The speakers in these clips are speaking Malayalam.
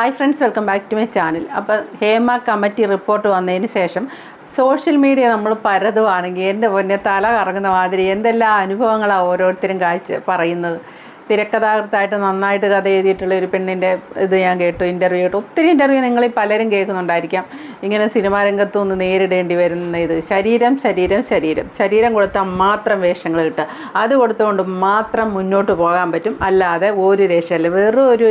Hi friends welcome back to my channel അപ്പോൾ ഹേമ കമ്മിറ്റി റിപ്പോർട്ട് വന്നതിന് ശേഷം സോഷ്യൽ മീഡിയ നമ്മൾ പരതുവാണെങ്കിൽ എന്റെ പൊന്നെ തല കറങ്ങുന്ന മാതിരി എന്തെല്ലാം അനുഭവങ്ങളാണ് ഓരോരുത്തരും കാഴ്ച പറയുന്നത്. തിരക്കഥാകൃത്തായിട്ട് നന്നായിട്ട് കഥ എഴുതിയിട്ടുള്ള ഒരു പെണ്ണിന്റെ ഇത് ഞാൻ കേട്ടു ഇന്റർവ്യൂ കേട്ടു. ഒത്തിരി ഇന്റർവ്യൂ നിങ്ങൾ പലരും കേൾക്കുന്നുണ്ടായിരിക്കാം. ഇങ്ങനെ സിനിമാ രംഗത്തു നിന്ന് നേരിടേണ്ടി വരുന്ന ഇത്. ശരീരം ശരീരം ശരീരം. ശരീരം കൊടുത്താൽ മാത്രം വേഷങ്ങൾ കിട്ടുക. അത് കൊടുത്തുകൊണ്ട് മാത്രം മുന്നോട്ട് പോകാൻ പറ്റും. അല്ലാതെ ഒരു രക്ഷയില്ല. വെറും ഒരു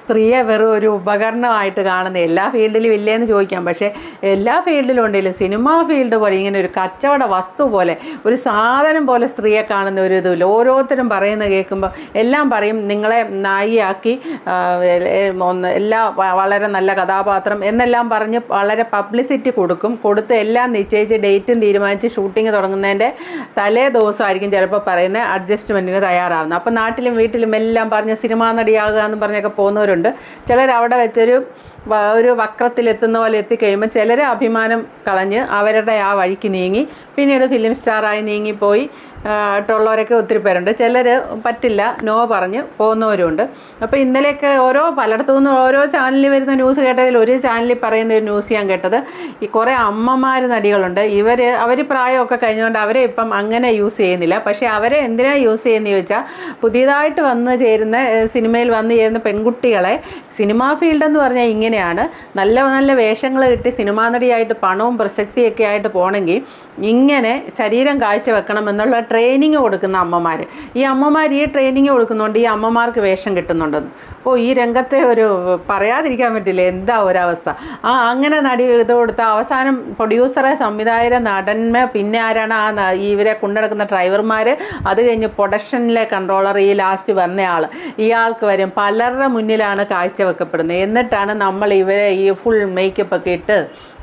സ്ത്രീയെ വെറും ഒരു ഉപകരണമായിട്ട് കാണുന്ന എല്ലാ ഫീൽഡിലും ഇല്ലേന്ന് ചോദിക്കാം. പക്ഷേ എല്ലാ ഫീൽഡിലും ഉണ്ടെങ്കിലും സിനിമാ ഫീൽഡ് പോലെ ഇങ്ങനെ ഒരു കച്ചവട വസ്തു പോലെ ഒരു സാധനം പോലെ സ്ത്രീയെ കാണുന്ന ഒരു ഇതില്ല ഓരോരുത്തരും പറയുന്ന കേൾക്കുമ്പോൾ എല്ലാം പറയും നിങ്ങളെ നായിയാക്കി എല്ലാ വളരെ നല്ല കഥാപാത്രം എന്നെല്ലാം പറഞ്ഞ് വളരെ പബ്ലിസിറ്റി കൊടുക്കും. കൊടുത്ത് എല്ലാം നിശ്ചയിച്ച് ഡേറ്റും തീരുമാനിച്ച് ഷൂട്ടിംഗ് തുടങ്ങുന്നതിന്റെ തലേ ദിവസമായിരിക്കും ചിലപ്പോൾ പറയുന്നത് അഡ്ജസ്റ്റ്മെന്റിന് തയ്യാറാവുന്നത്. അപ്പോൾ നാട്ടിലും വീട്ടിലും എല്ലാം പറഞ്ഞ് സിനിമാ നടിയാകുക എന്ന് പറഞ്ഞൊക്കെ പോകുന്നവരുണ്ട്. ചിലർ അവിടെ വെച്ചൊരു ഒരു വക്രത്തിലെത്തുന്ന പോലെ എത്തിക്കഴിയുമ്പോൾ ചിലരെ അഭിമാനം കളഞ്ഞ് അവരുടെ ആ വഴിക്ക് നീങ്ങി. പിന്നീട് ഫിലിം സ്റ്റാറായി നീങ്ങിപ്പോയി. ആ, ട്ടുള്ളവരൊക്കെ ഒത്തിരി പേരുണ്ട്. ചിലർ പറ്റില്ല നോ പറഞ്ഞ് പോകുന്നവരുണ്ട് അപ്പോൾ ഇന്നലെയൊക്കെ ഓരോ പലയിടത്തു നിന്നും ഓരോ ചാനലിൽ വരുന്ന ന്യൂസ് കേട്ടതിൽ ഒരു ചാനലിൽ പറയുന്ന ഒരു ന്യൂസ് ഞാൻ കേട്ടത്. ഈ കുറേ അമ്മമാർ നടികളുണ്ട്. ഇവർ അവർ പ്രായമൊക്കെ കഴിഞ്ഞുകൊണ്ട് അവരെ ഇപ്പം അങ്ങനെ യൂസ് ചെയ്യുന്നില്ല. പക്ഷേ അവരെ എന്തിനാണ് യൂസ് ചെയ്യുന്നത് ചോദിച്ചാൽ പുതിയതായിട്ട് വന്ന് ചേരുന്ന സിനിമയിൽ വന്ന് ചേരുന്ന പെൺകുട്ടികളെ സിനിമാ ഫീൽഡെന്ന് പറഞ്ഞാൽ പറഞ്ഞാൽ ഇങ്ങനെയാണ്. നല്ല നല്ല വേഷങ്ങൾ കിട്ടി സിനിമാ നടിയായിട്ട് പണവും പ്രസക്തിയൊക്കെ ആയിട്ട് പോകണമെങ്കിൽ ഇങ്ങനെ ശരീരം കാഴ്ചവെക്കണം എന്നുള്ള ട്രെയിനിങ് കൊടുക്കുന്ന അമ്മമാർ ഈ അമ്മമാർ ഈ ട്രെയിനിങ് കൊടുക്കുന്നുണ്ട് ഈ അമ്മമാർക്ക് വേഷം കിട്ടുന്നുണ്ടെന്ന് ഓ ഈ രംഗത്തെ ഒരു പറയാതിരിക്കാൻ പറ്റില്ല? എന്താ ഒരവസ്ഥ? ആ അങ്ങനെ നടി ഇത് കൊടുത്ത അവസാനം പ്രൊഡ്യൂസറെ സംവിധായകരെ നടന്മ പിന്നെ ആരാണ് ആ ഇവരെ കൊണ്ടുനടക്കുന്ന ഡ്രൈവർമാർ അത് കഴിഞ്ഞ് പ്രൊഡക്ഷനിലെ കൺട്രോളർ ഈ ലാസ്റ്റ് വന്നയാൾ ഇയാൾക്ക് വരും. പലരുടെ മുന്നിലാണ് കാഴ്ചവെക്കപ്പെടുന്നത് എന്നിട്ടാണ് നമ്മൾ ഇവരെ ഈ ഫുൾ മേക്കപ്പ് ഒക്കെ ഇട്ട്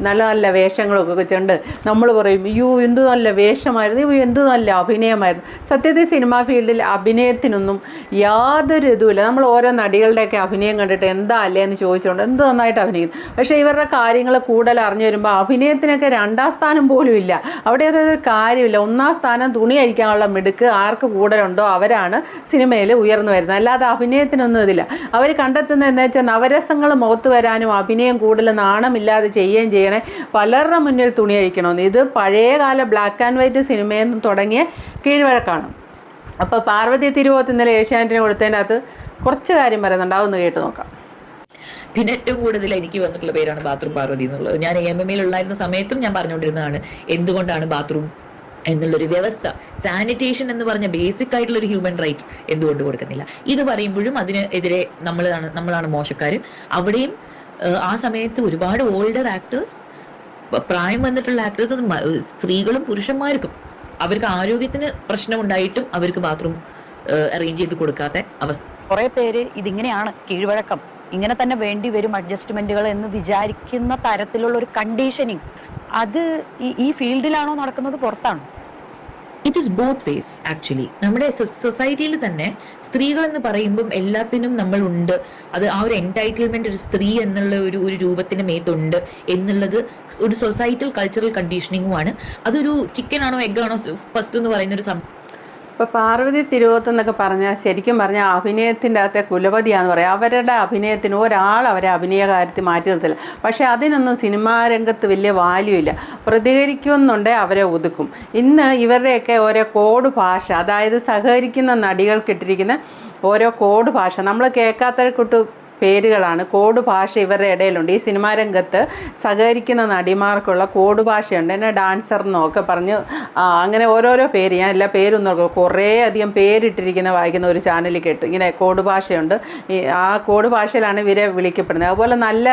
നല്ല നല്ല വേഷങ്ങളൊക്കെ വെച്ചുകൊണ്ട് നമ്മൾ പറയും അയ്യോ എന്ത് നല്ല വേഷമായിരുന്നു അയ്യോ എന്ത് നല്ല അഭിനയമായിരുന്നു. സത്യത്തിൽ സിനിമാ ഫീൽഡിൽ അഭിനയത്തിനൊന്നും യാതൊരു ഇതുമില്ല. നമ്മൾ ഓരോ നടികളുടെയൊക്കെ അഭിനയം കണ്ടിട്ട് എന്താ അല്ലേ എന്ന് ചോദിച്ചുകൊണ്ട് എന്ത് നന്നായിട്ട് അഭിനയിക്കുന്നു പക്ഷേ ഇവരുടെ കാര്യങ്ങൾ കൂടുതൽ അറിഞ്ഞു വരുമ്പോൾ അഭിനയത്തിനൊക്കെ രണ്ടാം സ്ഥാനം പോലും ഇല്ല. അവിടെ അതൊരു കാര്യമില്ല. ഒന്നാം സ്ഥാനം തുണി അഴിക്കാനുള്ള മിടുക്ക് ആർക്ക് കൂടുതലുണ്ടോ അവരാണ് സിനിമയിൽ ഉയർന്നു വരുന്നത്. അല്ലാതെ അഭിനയത്തിനൊന്നും ഇതില്ല. അവർ കണ്ടെത്തുന്നത് എന്താ വെച്ചാൽ നവരസങ്ങൾ മുഖത്ത് വരാനും അഭിനയം കൂടുതൽ നാണമില്ലാതെ ചെയ്യുകയും ചെയ്യണേ. പലരുടെ മുന്നിൽ തുണി അഴിക്കണമെന്ന്. ഇത് പഴയകാല ബ്ലാക്ക് ആൻഡ് വൈറ്റ് സിനിമയിൽ നിന്ന് തുടങ്ങിയ കീഴ്വഴക്കാണ്. അപ്പോൾ പാർവതി തിരുവോത്ത് ഇന്നലെ ഏഷ്യാനെറ്റിന് അകത്ത് കുറച്ച് കാര്യം പറയുന്നുണ്ട് അതൊന്ന് കേട്ട് നോക്കാം. പിന്നെ ഏറ്റവും കൂടുതൽ എനിക്ക് വന്നിട്ടുള്ള പേരാണ് ബാത്റൂം പാർവതി എന്നുള്ളത്. ഞാൻ എം എം എല്ലായിരുന്ന സമയത്തും ഞാൻ പറഞ്ഞുകൊണ്ടിരുന്നതാണ് എന്തുകൊണ്ടാണ് ബാത്റൂം എന്നുള്ളൊരു വ്യവസ്ഥ. സാനിറ്റേഷൻ എന്ന് പറഞ്ഞ ബേസിക് ആയിട്ടുള്ള ഒരു ഹ്യൂമൻ റൈറ്റ് എന്തുകൊണ്ട് കൊടുക്കുന്നില്ല? ഇത് പറയുമ്പോഴും അതിന് എതിരെ നമ്മളാണ് നമ്മളാണ് മോശക്കാർ അവിടെയും ആ സമയത്ത് ഒരുപാട് ഓൾഡർ ആക്ടേഴ്സ് പ്രായം വന്നിട്ടുള്ള ആക്ടേഴ്സ് അത് സ്ത്രീകളും പുരുഷന്മാർക്കും അവർക്ക് ആരോഗ്യത്തിന് പ്രശ്നമുണ്ടായിട്ടും അവർക്ക് ബാത്റൂം അറേഞ്ച് ചെയ്ത് കൊടുക്കാത്ത അവസ്ഥ. കുറെ പേര് ഇതിങ്ങനെയാണ് കീഴ്വഴക്കം. ഇങ്ങനെ തന്നെ വേണ്ടി വരും അഡ്ജസ്റ്റ്മെന്റുകൾ എന്ന് വിചാരിക്കുന്ന തരത്തിലുള്ള ഒരു കണ്ടീഷനിങ് അത് ഈ- ഫീൽഡിലാണോ നടക്കുന്നത് പുറത്താണോ. It is both ways actually നമ്മുടെ സൊസൈറ്റിയിൽ തന്നെ സ്ത്രീകൾ എന്ന് പറയുമ്പം എല്ലാത്തിനും നമ്മൾ ഉണ്ട്. അത് ആ ഒരു എന്റൈറ്റിൽമെന്റ് ഒരു സ്ത്രീ എന്നുള്ള ഒരു ഒരു രൂപത്തിന്റെ മേത്തുണ്ട് എന്നുള്ളത് ഒരു സൊസൈറ്റൽ കൾച്ചറൽ കണ്ടീഷനിങ്ങുമാണ് അതൊരു ചിക്കൻ ആണോ എഗ് ആണോ ഫസ്റ്റ് എന്ന് പറയുന്ന ഒരു ഇപ്പോൾ പാർവതി തിരുവോത്ത് എന്നൊക്കെ പറഞ്ഞാൽ ശരിക്കും പറഞ്ഞാൽ അഭിനയത്തിന്റെ അകത്തെ കുലപതിയാന്ന് പറയാം. അവരുടെ അഭിനയത്തിന് ഒരാൾ അവരെ അഭിനയ കാര്യത്തിൽ മാറ്റി നിർത്തില്ല. പക്ഷേ അതിനൊന്നും സിനിമാ രംഗത്ത് വലിയ വാല്യൂ ഇല്ല. പ്രതികരിക്കുമെന്നുണ്ടേ അവരെ ഒതുക്കും. ഇന്ന് ഇവരുടെയൊക്കെ ഓരോ കോഡ് ഭാഷ അതായത് സഹകരിക്കുന്ന നടികൾക്കിട്ടിരിക്കുന്ന ഓരോ കോഡ് ഭാഷ നമ്മൾ കേൾക്കാത്ത കുട്ടു പേരുകളാണ്. കോഡ് ഭാഷ ഇവരുടെ ഇടയിലുണ്ട്. ഈ സിനിമാ രംഗത്ത് സഹകരിക്കുന്ന നടിമാർക്കുള്ള കോഡ് ഭാഷയുണ്ട്. എന്നെ ഡാൻസർ എന്നൊക്കെ പറഞ്ഞ് അങ്ങനെ ഓരോരോ പേര്. ഞാൻ എല്ലാ പേരും നോക്കും. കുറേ അധികം പേരിട്ടിരിക്കുന്ന വായിക്കുന്ന ഒരു ചാനലിൽ കേട്ടു. ഇങ്ങനെ കോഡ് ഭാഷയുണ്ട്. ആ കോഡ് ഭാഷയിലാണ് ഇവരെ വിളിക്കപ്പെടുന്നത്. അതുപോലെ നല്ല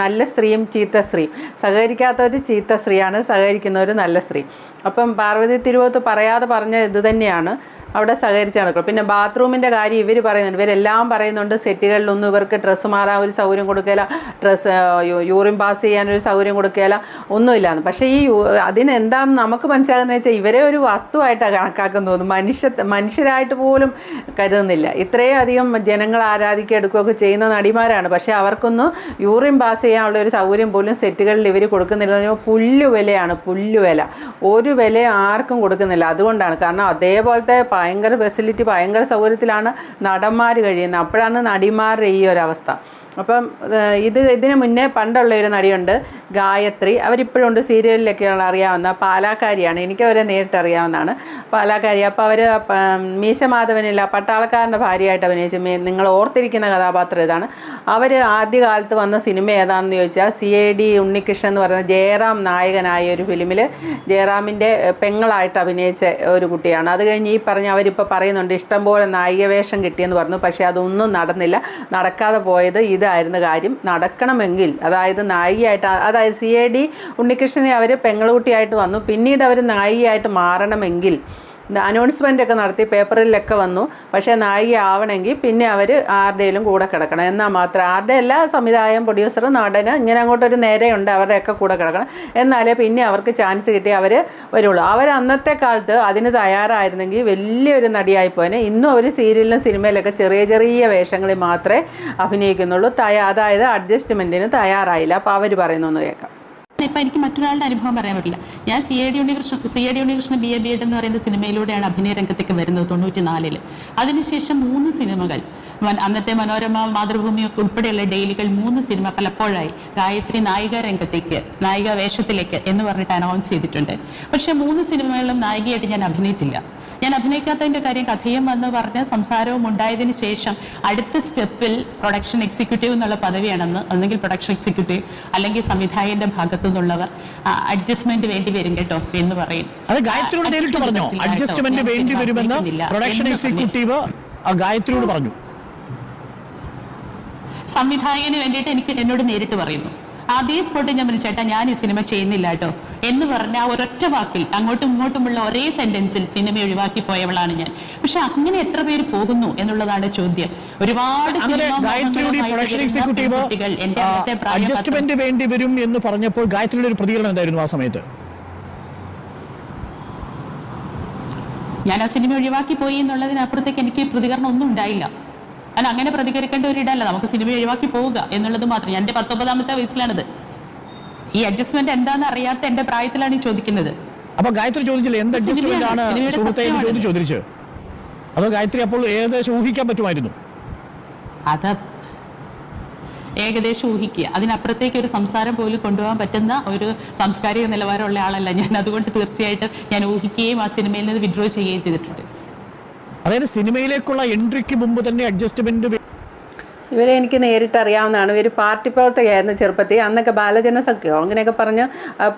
നല്ല സ്ത്രീയും ചീത്ത സ്ത്രീയും സഹകരിക്കാത്തൊരു ചീത്ത സ്ത്രീയാണ് ഒരു നല്ല സ്ത്രീ. അപ്പം പാർവതി തിരുവോത്ത് പറയാതെ പറഞ്ഞ ഇത് തന്നെയാണ്. അവിടെ സഹകരിച്ച് നടക്കും പിന്നെ ബാത്റൂമിന്റെ കാര്യം ഇവർ പറയുന്നുണ്ട്. ഇവരെല്ലാം പറയുന്നുണ്ട്. സെറ്റുകളിലൊന്നും ഇവർക്ക് ഡ്രസ്സ് മാറാൻ ഒരു സൗകര്യം കൊടുക്കില്ല ഡ്രസ്സ് യൂറിൻ പാസ് ചെയ്യാനൊരു സൗകര്യം കൊടുക്കില്ല ഒന്നുമില്ലാന്ന്. പക്ഷേ ഈ അതിനെന്താണെന്ന് നമുക്ക് മനസ്സിലാകുന്നത് വെച്ചാൽ ഇവരെ ഒരു വസ്തുവായിട്ടാണ് കണക്കാക്കുന്ന തോന്നുന്നു മനുഷ്യ മനുഷ്യരായിട്ട് പോലും കരുതുന്നില്ല. ഇത്രയും അധികം ജനങ്ങൾ എടുക്കുകയൊക്കെ ചെയ്യുന്ന നടിമാരാണ്. പക്ഷേ അവർക്കൊന്നും യൂറിൻ പാസ് ചെയ്യാനുള്ള ഒരു സൗകര്യം പോലും സെറ്റുകളിൽ ഇവർ കൊടുക്കുന്നില്ല. പുല്ല് വിലയാണ് പുല്ല് വില. ഒരു വില ആർക്കും കൊടുക്കുന്നില്ല. അതുകൊണ്ടാണ്. കാരണം അതേപോലത്തെ ഭയങ്കര ഫെസിലിറ്റി ഭയങ്കര സൗകര്യത്തിലാണ് നടന്മാർ കഴിയുന്നത്. അപ്പോഴാണ് നടിമാരുടെ ഈ ഒരു അവസ്ഥ അപ്പം ഇത് ഇതിന് മുന്നേ പണ്ടുള്ള ഒരു നടിയുണ്ട് ഗായത്രി. അവരിപ്പോഴുണ്ട് സീരിയലിലൊക്കെയുള്ള അറിയാവുന്ന പാലാക്കാരിയാണ്. എനിക്ക് അവരെ നേരിട്ട് അറിയാവുന്നതാണ് പാലാക്കാരി അപ്പോൾ അവർ മീശ മാധവനില്ല പട്ടാളക്കാരന്റെ ഭാര്യയായിട്ട് അഭിനയിച്ചു നിങ്ങൾ ഓർത്തിരിക്കുന്ന കഥാപാത്രം ഇതാണ്. അവർ ആദ്യകാലത്ത് വന്ന സിനിമ ഏതാണെന്ന് ചോദിച്ചാൽ സി എ ഡി ഉണ്ണികൃഷ്ണൻ എന്ന് പറയുന്ന ജയറാം നായകനായ ഒരു ഫിലിമിൽ ജയറാമിന്റെ പെങ്ങളായിട്ട് അഭിനയിച്ച ഒരു കുട്ടിയാണ്. അത് കഴിഞ്ഞ് ഈ പറഞ്ഞ അവരിപ്പോൾ പറയുന്നുണ്ട് ഇഷ്ടംപോലെ നായിക വേഷം കിട്ടിയെന്ന് പറഞ്ഞു പക്ഷേ അതൊന്നും നടന്നില്ല. നടക്കാതെ പോയത് ഇതായിരുന്നു കാര്യം. നടക്കണമെങ്കിൽ അതായത് നായികയായിട്ട് അതായത് സി എ ഡി ഉണ്ണികൃഷ്ണനെ അവർ പെങ്ങളുകുട്ടിയായിട്ട് വന്നു. പിന്നീട് അവർ നായികയായിട്ട് മാറണമെങ്കിൽ അനൗൺസ്മെന്റ് ഒക്കെ നടത്തി പേപ്പറിലൊക്കെ വന്നു. പക്ഷേ നായിക ആവണമെങ്കിൽ പിന്നെ അവർ ആരുടെയും കൂടെ കിടക്കണം. എന്നാൽ മാത്രം ആരുടെ എല്ലാ സംവിധായകം പ്രൊഡ്യൂസറും നടന് ഇങ്ങനെ അങ്ങോട്ടൊരു നേരെയുണ്ട് അവരുടെയൊക്കെ കൂടെ കിടക്കണം. എന്നാലേ പിന്നെ അവർക്ക് ചാൻസ് കിട്ടി അവർ വരുള്ളൂ. അവർ അന്നത്തെ കാലത്ത് അതിന് തയ്യാറായിരുന്നെങ്കിൽ വലിയൊരു നടിയായി പോയനെ. ഇന്നും അവർ സീരിയലിലും സിനിമയിലൊക്കെ ചെറിയ ചെറിയ വേഷങ്ങളിൽ മാത്രമേ അഭിനയിക്കുന്നുള്ളൂ. തയ്യാ അതായത് അഡ്ജസ്റ്റ്മെന്റിന് തയ്യാറായില്ല. അപ്പോൾ അവർ പറയുന്നൊന്ന് കേൾക്കാം. ഇപ്പൊ എനിക്ക് മറ്റൊരാളുടെ അനുഭവം പറയാൻ പറ്റില്ല. ഞാൻ C A D Unnikrishnan C A D Unnikrishnan B A B Ed എന്ന് പറയുന്ന സിനിമയിലൂടെയാണ് അഭിനയ രംഗത്തേക്ക് വരുന്നത് തൊണ്ണൂറ്റി നാലിൽ അതിനുശേഷം മൂന്ന് സിനിമകൾ അന്നത്തെ മനോരമ മാതൃഭൂമി ഉൾപ്പെടെയുള്ള ഡെയിലികൾ മൂന്ന് സിനിമ പലപ്പോഴായി ഗായത്രി നായിക രംഗത്തേക്ക് നായിക വേഷത്തിലേക്ക് എന്ന് പറഞ്ഞിട്ട് അനൗൺസ് ചെയ്തിട്ടുണ്ട്. പക്ഷെ മൂന്ന് സിനിമകളിലും നായികയായിട്ട് ഞാൻ അഭിനയിച്ചില്ല. ഞാൻ അഭിനയിക്കാത്തതിന്റെ കാര്യം കഥയും എന്ന് പറഞ്ഞ് സംസാരവും ഉണ്ടായതിനു ശേഷം അടുത്ത സ്റ്റെപ്പിൽ പ്രൊഡക്ഷൻ എക്സിക്യൂട്ടീവ് എന്നുള്ള പദവിയാണെന്ന് അല്ലെങ്കിൽ പ്രൊഡക്ഷൻ എക്സിക്യൂട്ടീവ് അല്ലെങ്കിൽ സംവിധായകന്റെ ഭാഗത്തു നിന്നുള്ളവർ അഡ്ജസ്റ്റ്മെന്റ് വേണ്ടി വരും കേട്ടോ എന്ന് പറയും. അത് ഗായത്രിയോട് നേരിട്ട് പറഞ്ഞു? അഡ്ജസ്റ്റ്മെന്റ് വേണ്ടി വരുമെന്ന് പ്രൊഡക്ഷൻ എക്സിക്യൂട്ടീവ് ഗായത്രിയോട് പറഞ്ഞു. സംവിധായകന് വേണ്ടിയിട്ട് എനിക്ക് എന്നോട് നേരിട്ട് പറയുന്നു. അതേ സ്പോട്ടിൽ ഞാൻ പറഞ്ഞു ചേട്ടാ ഞാൻ ഈ സിനിമ ചെയ്യുന്നില്ല കേട്ടോ. എന്ന് പറഞ്ഞ ആ ഒരൊറ്റ വാക്കിൽ അങ്ങോട്ടും ഇങ്ങോട്ടുമുള്ള ഒരേ സെന്റൻസിൽ സിനിമ ഒഴിവാക്കി പോയവളാണ് ഞാൻ. പക്ഷെ അങ്ങനെ എത്ര പേര് പോകുന്നു എന്നുള്ളതാണ് ചോദ്യം. ഒരുപാട് എന്റെ അഡ്ജസ്റ്റ്മെന്റ് വേണ്ടി വരും എന്ന് പറഞ്ഞപ്പോൾ ഗായത്രിയുടെ ഒരു പ്രതികരണം എന്തായിരുന്നു ആ സമയത്ത്? ഞാൻ ആ സിനിമ ഒഴിവാക്കി പോയി എന്നുള്ളതിനപ്പുറത്തേക്ക് എനിക്ക് പ്രതികരണം ഒന്നും ഉണ്ടായില്ല. അല്ല അങ്ങനെ പ്രതികരിക്കേണ്ട ഒരു ഇടല്ല നമുക്ക് സിനിമ ഒഴിവാക്കി പോവുക എന്നുള്ളത് മാത്രം. എന്റെ പത്തൊമ്പതാമത്തെ വയസ്സിലാണിത്. ഈ അഡ്ജസ്റ്റ്മെന്റ് എന്താണെന്ന് അറിയാത്ത എന്റെ പ്രായത്തിലാണ് ഈ ചോദിക്കുന്നത്. അപ്പൊ ഗായത്രി ചോദിച്ചില്ലേ എന്ത് അഡ്ജസ്റ്റ്മെന്റ് ആണ്. സുഹൃത്തെ ചോദിച്ചു അതോ ഗായത്രി അപ്പോൾ ഏകദേശം ഊഹിക്കാൻ പറ്റുമായിരുന്നു? അത് ഏകദേശം ഊഹിക്കുക. അതിനപ്പുറത്തേക്ക് ഒരു സംസാരം പോലും കൊണ്ടുപോകാൻ പറ്റുന്ന ഒരു സാംസ്കാരിക നിലവാരമുള്ള ആളല്ല ഞാൻ. അതുകൊണ്ട് തീർച്ചയായിട്ടും ഞാൻ ഊഹിക്കുകയും ആ സിനിമയിൽ നിന്ന് വിഡ്രോ ചെയ്യുകയും ചെയ്തിട്ടുണ്ട്. അതായത് സിനിമയിലേക്കുള്ള എൻട്രിക്ക് മുമ്പ് തന്നെ അഡ്ജസ്റ്റ്മെന്റ് ഇവരെ എനിക്ക് നേരിട്ട് അറിയാവുന്നതാണ്. ഇവർ പാർട്ടി പ്രവർത്തകയായിരുന്നു ചെറുപ്പത്തിൽ. അന്നൊക്കെ ബാലജനസഖ്യോ അങ്ങനെയൊക്കെ പറഞ്ഞ്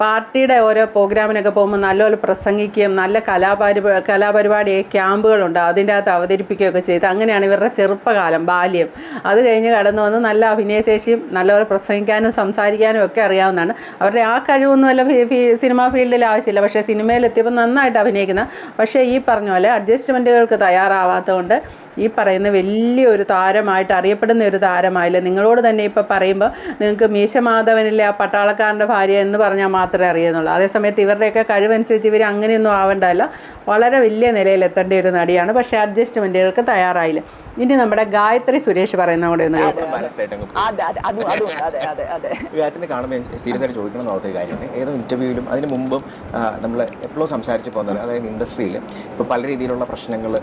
പാർട്ടിയുടെ ഓരോ പ്രോഗ്രാമിനൊക്കെ പോകുമ്പോൾ നല്ലപോലെ പ്രസംഗിക്കുകയും നല്ല കലാപരി കലാപരിപാടി ക്യാമ്പുകളുണ്ട്. അതിന്റെ അകത്ത് അവതരിപ്പിക്കുകയൊക്കെ ചെയ്ത് അങ്ങനെയാണ് ഇവരുടെ ചെറുപ്പകാലം ബാല്യം. അത് കഴിഞ്ഞ് കടന്നു വന്ന് നല്ല അഭിനയശേഷിയും നല്ലപോലെ പ്രസംഗിക്കാനും സംസാരിക്കാനും ഒക്കെ അറിയാവുന്നതാണ്. അവരുടെ ആ കഴിവൊന്നും അല്ല സിനിമാ ഫീൽഡിൽ ആവശ്യമില്ല. പക്ഷേ സിനിമയിലെത്തിയപ്പോൾ നന്നായിട്ട് അഭിനയിക്കുന്ന പക്ഷേ ഈ പറഞ്ഞ പോലെ അഡ്ജസ്റ്റ്മെന്റുകൾക്ക് തയ്യാറാവാത്തതുകൊണ്ട് ഈ പറയുന്ന വലിയൊരു താരമായിട്ട് അറിയപ്പെടുന്ന ഒരു താരമായില്ല? നിങ്ങളോട് തന്നെ ഇപ്പോൾ പറയുമ്പോൾ നിങ്ങൾക്ക് മീശ മാധവനിലെ ആ പട്ടാളക്കാരന്റെ ഭാര്യ എന്ന് പറഞ്ഞാൽ മാത്രമേ അറിയുന്നുള്ളൂ. അതേസമയത്ത് ഇവരുടെയൊക്കെ കഴിവനുസരിച്ച് ഇവർ അങ്ങനെയൊന്നും ആവേണ്ടല്ല. വളരെ വലിയ നിലയിൽ എത്തേണ്ട ഒരു നടിയാണ്. പക്ഷേ അഡ്ജസ്റ്റ്മെന്റുകൾക്ക് തയ്യാറായില്ല. ഇനി നമ്മുടെ ഗായത്രി സുരേഷ് പറയുന്ന കൂടെ ഒന്ന് ഗായത്രി അതെ അതെ. അതും അതും. അതെ അതെ അതെ കാണുമ്പോൾ സീരിയസ് ആയിട്ട് ചോദിക്കണം എന്നുള്ള ഒരു കാര്യമാണ്. ഏതോ ഇന്റർവ്യൂവിലും അതിന് മുമ്പും നമ്മൾ എപ്പോഴും സംസാരിച്ച് പോകുന്നത് അതായത് ഇൻഡസ്ട്രിയിൽ ഇപ്പോൾ പല രീതിയിലുള്ള പ്രശ്നങ്ങൾ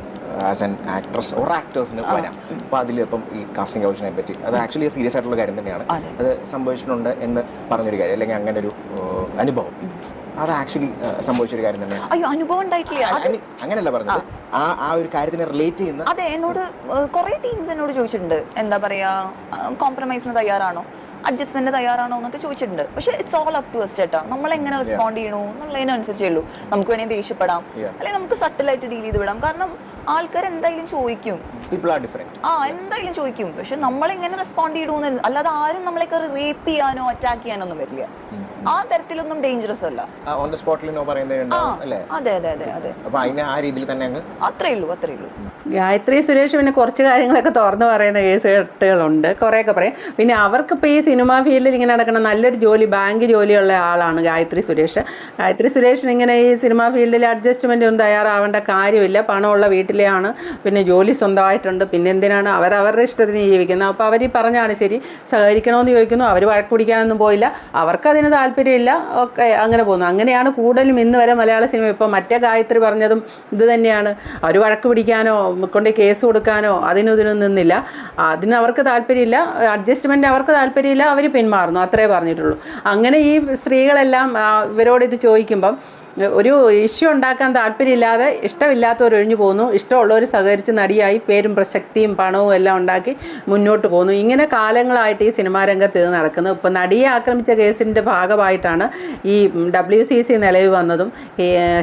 ആസ് ആൻ ആക്ട്രസ് ഓർ ആക്ടേഴ്സിന് വരാം. അപ്പോൾ അതിൽ ഇപ്പം ഈ കാസ്റ്റിംഗ് കൗച്ചിനെ പറ്റി. അത് ആക്ച്വലി സീരിയസ് ആയിട്ടുള്ള കാര്യം തന്നെയാണ്. അത്. സംഭവിച്ചിട്ടുണ്ട് എന്ന് പറഞ്ഞൊരു കാര്യം അല്ലെങ്കിൽ അങ്ങനെ ഒരു അനുഭവം. അത് ആക്ച്വലി സംഭവിച്ചൊരു കാര്യം തന്നെയാണ്. അയ്യോ അനുഭവം ഉണ്ടായിട്ടില്ല? അങ്ങനെയല്ല പറഞ്ഞത്. ആ. ആ ഒരു കാര്യത്തിനെ റിലേറ്റ് ചെയ്യുന്ന അതെ എന്നോട് കുറെ ടീംസ് എന്നോട് ചോദിച്ചിട്ടുണ്ട്. എന്താ പറയാ കോംപ്രമൈസിന് തയ്യാറാണോ? അഡ്ജസ്റ്റ്മെന്റ് തയ്യാറാണോ എന്നൊക്കെ ചോദിച്ചിട്ടുണ്ട്. പക്ഷെ it's all up to us ചേട്ടാ. നമ്മൾ എങ്ങനെ റെസ്പോണ്ട് ചെയ്യണോ എന്നുള്ളതിനനുസരിച്ചേ ഉള്ളൂ. നമുക്ക് വേണമെങ്കിൽ ദേഷ്യപ്പെടാം. അല്ലെങ്കിൽ നമുക്ക് സട്ടിലായിട്ട് ഡീൽ ചെയ്ത് വിടാം. കാരണം ആൾക്കാർ എന്തായാലും ചോദിക്കും ആ എന്തായാലും ചോദിക്കും. പക്ഷെ നമ്മൾ എങ്ങനെ റെസ്പോണ്ട് ചെയ്യണമെന്ന് അല്ലാതെ ആരും നമ്മളെയൊക്കെ റേപ്പ് ചെയ്യാനോ അറ്റാക്ക് ചെയ്യാനോ ഒന്നും വരില്ല ആ തരത്തിലൊന്നും ഡേഞ്ചറസ് അല്ല. ഓൺ ദ സ്പോട്ടിൽ നോ അതെ അതെ അതെ അതെ. ആ രീതിയിൽ തന്നെ അങ്ങ് അത്രേ ഉള്ളൂ അത്രേ ഉള്ളൂ. ഗായത്രി സുരേഷ് പിന്നെ കുറച്ച് കാര്യങ്ങളൊക്കെ തുറന്നു പറയുന്ന കേസ് കെട്ടുകളുണ്ട് കുറേയൊക്കെ പറയും. പിന്നെ അവർക്ക് ഇപ്പോൾ ഈ സിനിമാ ഫീൽഡിൽ ഇങ്ങനെ നടക്കുന്ന നല്ലൊരു ജോലി ബാങ്ക് ജോലിയുള്ള ആളാണ് ഗായത്രി സുരേഷ്. ഗായത്രി സുരേഷിന് ഇങ്ങനെ ഈ സിനിമാ ഫീൽഡിൽ അഡ്ജസ്റ്റ്മെന്റ് ഒന്നും തയ്യാറാവേണ്ട കാര്യമില്ല. പണമുള്ള വീട്ടിൽ വീട്ടിലെയാണ്. പിന്നെ ജോലി സ്വന്തമായിട്ടുണ്ട്. പിന്നെ എന്തിനാണ് അവരവരുടെ ഇഷ്ടത്തിന് ജീവിക്കുന്നത്? അപ്പോൾ അവർ പറഞ്ഞാണ് ശരി സഹകരിക്കണമെന്ന് ചോദിക്കുന്നു. അവർ വഴക്ക് പിടിക്കാനൊന്നും പോയില്ല. അവർക്കതിന് താല്പര്യമില്ല. ഒക്കെ അങ്ങനെ പോകുന്നു. അങ്ങനെയാണ് കൂടുതലും ഇന്ന് വരെ മലയാള സിനിമ. ഇപ്പോൾ മറ്റേ ഗായത്രി പറഞ്ഞതും ഇത് തന്നെയാണ്. അവർ വഴക്ക് പിടിക്കാനോ കൊണ്ട് കേസ് കൊടുക്കാനോ അതിനും ഇതിനും നിന്നില്ല. അതിന് അവർക്ക് താല്പര്യമില്ല. അഡ്ജസ്റ്റ്മെന്റ് അവർക്ക് താല്പര്യമില്ല. അവർ പിന്മാറുന്നു. അത്രേ പറഞ്ഞിട്ടുള്ളൂ. അങ്ങനെ ഈ സ്ത്രീകളെല്ലാം ഇവരോട് ഇത് ചോദിക്കുമ്പം ഒരു ഇഷ്യൂ ഉണ്ടാക്കാൻ താല്പര്യമില്ലാതെ ഇഷ്ടമില്ലാത്തവർ ഒഴിഞ്ഞു പോകുന്നു ഇഷ്ടമുള്ളവർ സഹകരിച്ച് നടിയായി പേരും പ്രശക്തിയും പണവും എല്ലാം ഉണ്ടാക്കി മുന്നോട്ട് പോകുന്നു ഇങ്ങനെ കാലങ്ങളായിട്ട് ഈ സിനിമാ രംഗത്ത് ഇത് നടക്കുന്നു. ഇപ്പോൾ നടിയെ ആക്രമിച്ച കേസിന്റെ ഭാഗമായിട്ടാണ് ഈ ഡബ്ല്യു സി സി നിലവിൽ വന്നതും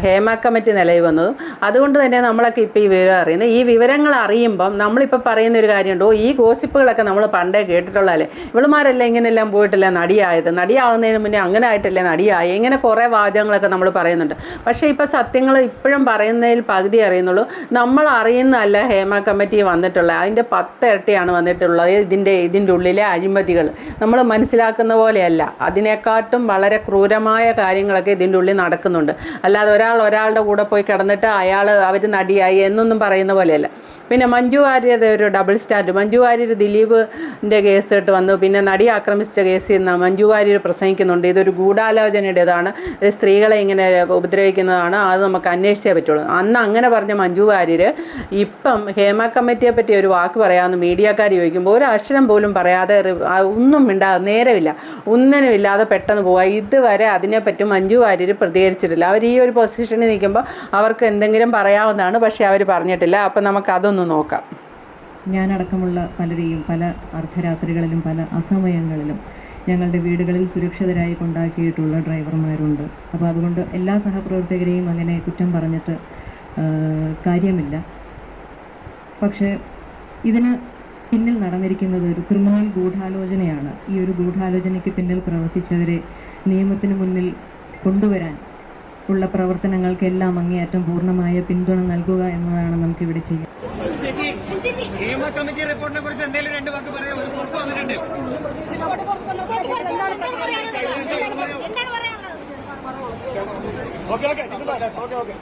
ഹേമ കമ്മിറ്റി നിലവിൽ വന്നതും. അതുകൊണ്ട് തന്നെ നമ്മളൊക്കെ ഇപ്പോൾ ഈ വിവരം അറിയുന്നത്. ഈ വിവരങ്ങൾ അറിയുമ്പം നമ്മളിപ്പോൾ പറയുന്ന ഒരു കാര്യമുണ്ടോ ഈ ഗോസിപ്പുകളൊക്കെ നമ്മൾ പണ്ടേ കേട്ടിട്ടുള്ളതല്ലേ ഇവളുമാരെല്ലാം ഇങ്ങനെയെല്ലാം പോയിട്ടല്ലേ നടിയായത്? നടിയാവുന്നതിന് മുന്നേ അങ്ങനെ ആയിട്ടല്ലേ നടിയായി? ഇങ്ങനെ കുറേ വാചകങ്ങളൊക്കെ നമ്മൾ പറയുന്നുണ്ട്. പക്ഷേ ഇപ്പോൾ സത്യങ്ങൾ ഇപ്പോഴും പറയുന്നതിൽ പകുതി അറിയുന്നുള്ളൂ. നമ്മൾ അറിയുന്നതല്ല ഹേമ കമ്മിറ്റി വന്നിട്ടുള്ളത് അതിന്റെ പത്ത് ഇരട്ടിയാണ് വന്നിട്ടുള്ളത്. ഇതിന്റെ ഇതിന്റെ ഉള്ളിലെ അഴിമതികൾ. നമ്മൾ മനസ്സിലാക്കുന്ന പോലെയല്ല. അതിനെക്കാട്ടും വളരെ ക്രൂരമായ കാര്യങ്ങളൊക്കെ ഇതിന്റെ ഉള്ളിൽ നടക്കുന്നുണ്ട്. അല്ലാതെ ഒരാൾ ഒരാളുടെ കൂടെ പോയി കിടന്നിട്ട് അയാൾ അവർ നടിയായി എന്നൊന്നും പറയുന്ന പോലെയല്ല. പിന്നെ മഞ്ജു വാര്യരുടെ ഒരു ഡബിൾ സ്റ്റാൻഡ് മഞ്ജു വാര്യർ ദിലീപിന്റെ കേസ് ഇട്ട് വന്നു. പിന്നെ നടി ആക്രമിച്ച കേസിൽ നിന്ന് മഞ്ജു വാര്യർ പ്രസംഗിക്കുന്നുണ്ട്. ഇതൊരു ഗൂഢാലോചനയുടേതാണ്. സ്ത്രീകളെ ഇങ്ങനെ ഉപദ്രവിക്കുന്നതാണ്. അത് നമുക്ക് അന്വേഷിച്ചേ പറ്റുള്ളൂ. അന്ന് അങ്ങനെ പറഞ്ഞ മഞ്ജു വാര്യർ ഇപ്പം ഹേമ കമ്മിറ്റിയെ പറ്റി ഒരു വാക്ക് പറയാമെന്ന് മീഡിയക്കാർ ചോദിക്കുമ്പോൾ ഒരു അക്ഷരം പോലും പറയാതെ ഒന്നും മിണ്ടാതെ നേരമില്ല. ഒന്നിനും ഇല്ലാതെ പെട്ടെന്ന് പോവുക. ഇതുവരെ അതിനെപ്പറ്റി മഞ്ജു വാര്യർ പ്രതികരിച്ചിട്ടില്ല. അവർ ഈ ഒരു പൊസിഷനിൽ നിൽക്കുമ്പോൾ അവർക്ക് എന്തെങ്കിലും പറയാവുന്നതാണ്. പക്ഷേ അവർ പറഞ്ഞിട്ടില്ല. അപ്പം നമുക്ക് അതൊന്ന് നോക്കാം. ഞാനടക്കമുള്ള പലരെയും പല അർദ്ധരാത്രികളിലും പല അസമയങ്ങളിലും ഞങ്ങളുടെ വീടുകളിൽ സുരക്ഷിതരായി കൊണ്ടാക്കിയിട്ടുള്ള ഡ്രൈവർമാരുണ്ട്. അപ്പോൾ അതുകൊണ്ട് എല്ലാ സഹപ്രവർത്തകരെയും അങ്ങനെ കുറ്റം പറഞ്ഞിട്ട് കാര്യമില്ല. പക്ഷേ ഇതിന് പിന്നിൽ നടന്നിരിക്കുന്നത് ഒരു ക്രിമിനൽ ഗൂഢാലോചനയാണ്. ഈ ഒരു ഗൂഢാലോചനയ്ക്ക് പിന്നിൽ പ്രവർത്തിച്ചവരെ നിയമത്തിന് മുന്നിൽ കൊണ്ടുവരാൻ ഉള്ള പ്രവർത്തനങ്ങൾക്കെല്ലാം അങ്ങേയറ്റം പൂർണമായ പിന്തുണ നൽകുക എന്നതാണ് നമുക്ക് ഇവിടെ നിയമ കമ്മിറ്റി റിപ്പോർട്ടിനെ കുറിച്ച് എന്തെങ്കിലും രണ്ട് വാക്ക് പറയാം പുറത്തു വന്നിട്ടുണ്ട് ഓക്കെ ഓക്കെ. Okay okay.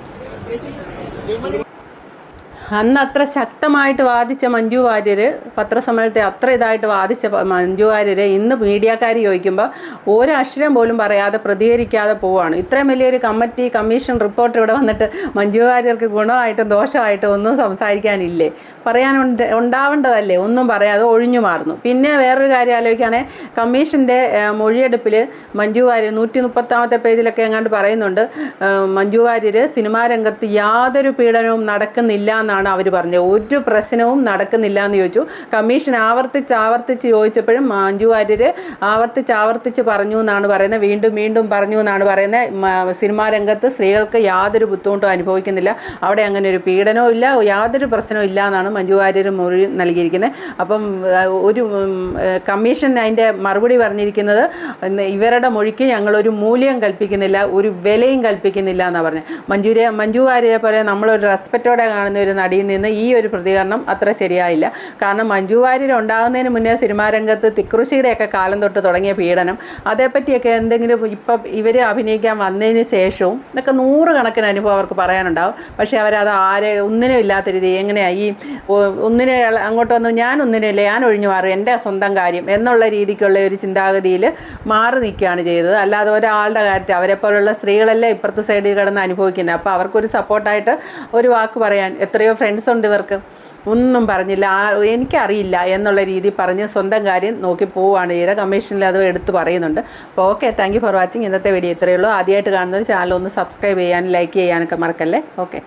അന്ന് അത്ര ശക്തമായിട്ട് വാദിച്ച മഞ്ജു വാര്യർ പത്രസമ്മേളനത്തെ അത്ര ഇതായിട്ട് വാദിച്ച മഞ്ജു വാര്യർ ഇന്ന് മീഡിയക്കാർ ചോദിക്കുമ്പോൾ ഒരക്ഷരം പോലും പറയാതെ പ്രതികരിക്കാതെ പോവാണ്. ഇത്രയും വലിയൊരു കമ്മിറ്റി കമ്മീഷൻ റിപ്പോർട്ട് ഇവിടെ വന്നിട്ട് മഞ്ജു വാര്യർക്ക് ഗുണമായിട്ടും ദോഷമായിട്ടും ഒന്നും സംസാരിക്കാനില്ലേ? പറയാനുണ്ട് ഉണ്ടാവേണ്ടതല്ലേ? ഒന്നും പറയാതെ ഒഴിഞ്ഞു മാറുന്നു. പിന്നെ വേറൊരു കാര്യം ആലോചിക്കുകയാണെങ്കിൽ കമ്മീഷന്റെ മൊഴിയെടുപ്പിൽ മഞ്ജു വാര്യർ നൂറ്റി മുപ്പത്താമത്തെ പേജിലൊക്കെ എങ്ങാണ്ട് പറയുന്നുണ്ട് മഞ്ജു വാര്യർ സിനിമാ രംഗത്ത് യാതൊരു പീഡനവും നടക്കുന്നില്ല എന്നാണ് അവർ പറഞ്ഞത്. ഒരു പ്രശ്നവും നടക്കുന്നില്ല എന്ന് ചോദിച്ചു. കമ്മീഷൻ ആവർത്തിച്ച് ആവർത്തിച്ച് ചോദിച്ചപ്പോഴും മഞ്ജു വാര്യർ ആവർത്തിച്ച് ആവർത്തിച്ച് പറഞ്ഞു എന്നാണ് പറയുന്നത്. വീണ്ടും വീണ്ടും പറഞ്ഞു എന്നാണ് പറയുന്നത്. സിനിമാ രംഗത്ത് സ്ത്രീകൾക്ക് യാതൊരു ബുദ്ധിമുട്ടും അനുഭവിക്കുന്നില്ല. അവിടെ അങ്ങനെ ഒരു പീഡനവും ഇല്ല. യാതൊരു പ്രശ്നവും ഇല്ല എന്നാണ് മഞ്ജു വാര്യർ മൊഴി നൽകിയിരിക്കുന്നത്. അപ്പം ഒരു കമ്മീഷൻ അതിന്റെ മറുപടി പറഞ്ഞിരിക്കുന്നത് ഇവരുടെ മൊഴിക്ക് ഞങ്ങളൊരു മൂല്യം കൽപ്പിക്കുന്നില്ല ഒരു വിലയും കൽപ്പിക്കുന്നില്ല എന്നാണ് പറഞ്ഞത്. മഞ്ജുരെ മഞ്ജു വാര്യരെ പോലെ നമ്മളൊരു റെസ്പെക്റ്റോടെ കാണുന്ന ഒരു നടിയിൽ നിന്ന് ഈ ഒരു പ്രതികരണം അത്ര ശരിയായില്ല. കാരണം മഞ്ജു വാര്യർ ഉണ്ടാകുന്നതിന് മുന്നേ സിനിമാ രംഗത്ത് തിക്കൃഷിയുടെയൊക്കെ കാലം തൊട്ട് തുടങ്ങിയ പീഡനം അതേപ്പറ്റിയൊക്കെ എന്തെങ്കിലും ഇപ്പം ഇവർ അഭിനയിക്കാൻ വന്നതിന് ശേഷവും ഇതൊക്കെ നൂറുകണക്കിന് അനുഭവം അവർക്ക് പറയാനുണ്ടാവും. പക്ഷേ അവരത് ആരെ ഒന്നിനും ഇല്ലാത്ത രീതി എങ്ങനെയാണ് ഈ ഒന്നിന് അങ്ങോട്ട് വന്നു ഞാൻ ഒന്നിനില്ല ഞാൻ ഒഴിഞ്ഞു മാറും എന്റെ സ്വന്തം കാര്യം എന്നുള്ള രീതിക്കുള്ള ഒരു ചിന്താഗതിയിൽ മാറി നിൽക്കുകയാണ് ചെയ്തത്. അല്ലാതെ ഒരാളുടെ കാര്യത്തിൽ അവരെ പോലുള്ള സ്ത്രീകളല്ലേ ഇപ്പുറത്തെ സൈഡിൽ കിടന്ന് അനുഭവിക്കുന്നത്. അപ്പോൾ അവർക്കൊരു സപ്പോർട്ടായിട്ട് ഒരു വാക്ക് പറയാൻ എത്രയോ ഫ്രണ്ട്സ് ഉണ്ട് ഇവർക്ക്. ഒന്നും പറഞ്ഞില്ല. ആ എനിക്കറിയില്ല എന്നുള്ള രീതി പറഞ്ഞ് സ്വന്തം കാര്യം നോക്കി പോവുകയാണ് ചെയ്ത കമ്മീഷനിൽ അത് എടുത്ത് പറയുന്നുണ്ട്. അപ്പോൾ ഓക്കെ താങ്ക് ഫോർ വാച്ചിങ് ഇന്നത്തെ വീഡിയോ ഇത്രയേ ഉള്ളൂ. ആദ്യമായിട്ട് കാണുന്നവർ ചാനൽ ഒന്ന് സബ്സ്ക്രൈബ് ചെയ്യാനും ലൈക്ക് ചെയ്യാനൊക്കെ മറക്കല്ലേ? ഓക്കെ